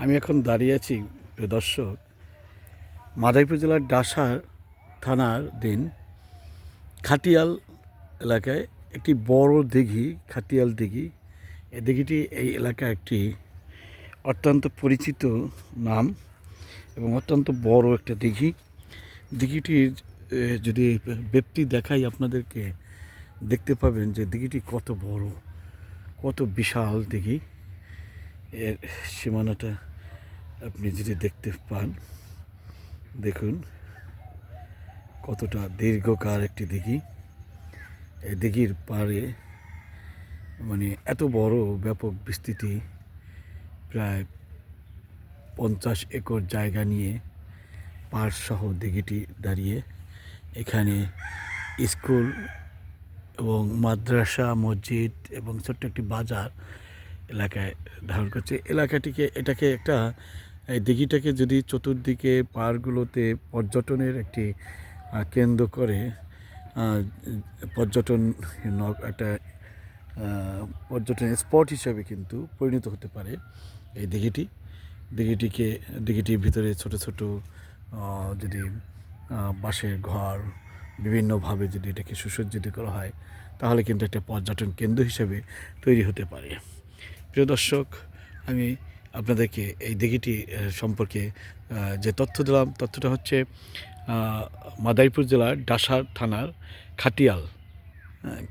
আমি এখন দাঁড়িয়ে আছি দর্শক, মাদারীপুর জেলার ডাসার থানার দিন, খাটিয়াল এলাকায় একটি বড় দিঘি, খাটিয়াল দিঘি। এই দিঘিটি এই এলাকার একটি অত্যন্ত পরিচিত নাম এবং অত্যন্ত বড় একটা দিঘি। দিঘিটির যদি ব্যক্তি দেখাই আপনাদেরকে, দেখতে পাবেন যে দিঘিটি কত বড়, কত বিশাল দিঘি। এর সীমানাটা আপনি যদি দেখতে পান, দেখুন কতটা দীর্ঘকার একটি দিঘি। এই দিঘির পাড়ে মানে এত বড় ব্যাপক বিস্তৃতি, প্রায় পঞ্চাশ একর জায়গা নিয়ে পাড় সহ দিঘিটি দাঁড়িয়ে। এখানে স্কুল এবং মাদ্রাসা, মসজিদ এবং ছোট্ট একটি বাজার এলাকায় ধারণ করছে। এলাকাটিকে, এটাকে একটা, এই দিঘিটাকে যদি চতুর্দিকে পাহাড়গুলোতে পর্যটনের একটি কেন্দ্র করে পর্যটন একটা পর্যটন স্পট হিসাবে কিন্তু পরিণত হতে পারে এই দিঘিটি। দিঘিটিকে, দিঘিটির ভিতরে ছোট ছোট যদি বাঁশের ঘর, বিভিন্নভাবে যদি এটাকে সুসজ্জিত করা হয়, তাহলে কিন্তু একটা পর্যটন কেন্দ্র হিসেবে তৈরি হতে পারে। প্রিয় দর্শক আমি আপনাদেরকে এই দিঘিটি সম্পর্কে যে তথ্য দিলাম তথ্যটা হচ্ছে মাদারীপুর জেলার ডাসার থানার খাটিয়াল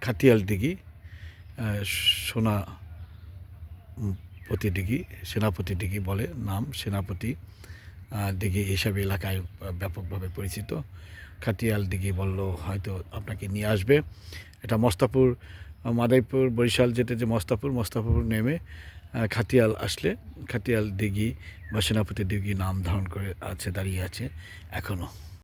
খাটিয়াল দিঘি আহ, সোনা পতি দিঘি সেনাপতি দিঘি বলে নাম সেনাপতি দিঘি হিসাবে এলাকায় ব্যাপকভাবে পরিচিত। খাটিয়াল দিঘি বললেও হয়তো আপনাকে নিয়ে আসবে। এটা মস্তাপুর আহ, মাদারীপুর বরিশাল যেতে যে মস্তাপুর মস্তাপুর নেমে খাতিয়াল আসলে। খাতিয়াল দিঘি বা সেনাপতি দিঘি নাম ধারণ করে আছে দাঁড়িয়ে আছে এখনও